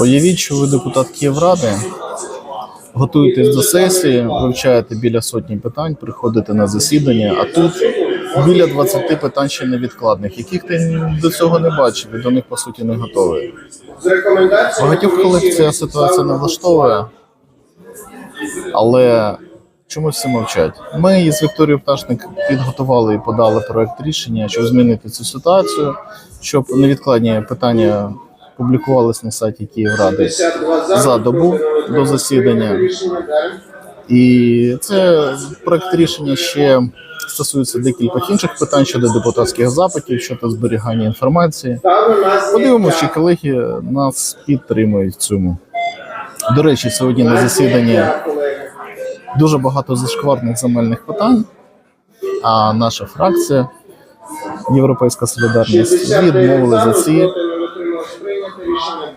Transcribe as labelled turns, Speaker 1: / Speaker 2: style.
Speaker 1: Уявіть, що ви депутат Київради, готуєтесь до сесії, вивчаєте біля сотні питань, приходите на засідання, а тут біля 20 питань ще невідкладних, яких ти до цього не бачив і до них по суті не готовий. Багатьох колег ця ситуація не влаштовує, але чомусь всі мовчать. Ми із Вікторією Пташник підготували і подали проект рішення, щоб змінити цю ситуацію, щоб невідкладні питання публікувалися на сайті Київради
Speaker 2: 52
Speaker 1: за добу до засідання. І це проект рішення ще стосується декількох інших питань щодо депутатських запитів, щодо зберігання інформації. Подивимося, чи колеги нас підтримують в цьому. До речі, сьогодні на засіданні дуже багато зашкварних земельних питань, а наша фракція Європейська Солідарність відмовили за ці Spring Expedition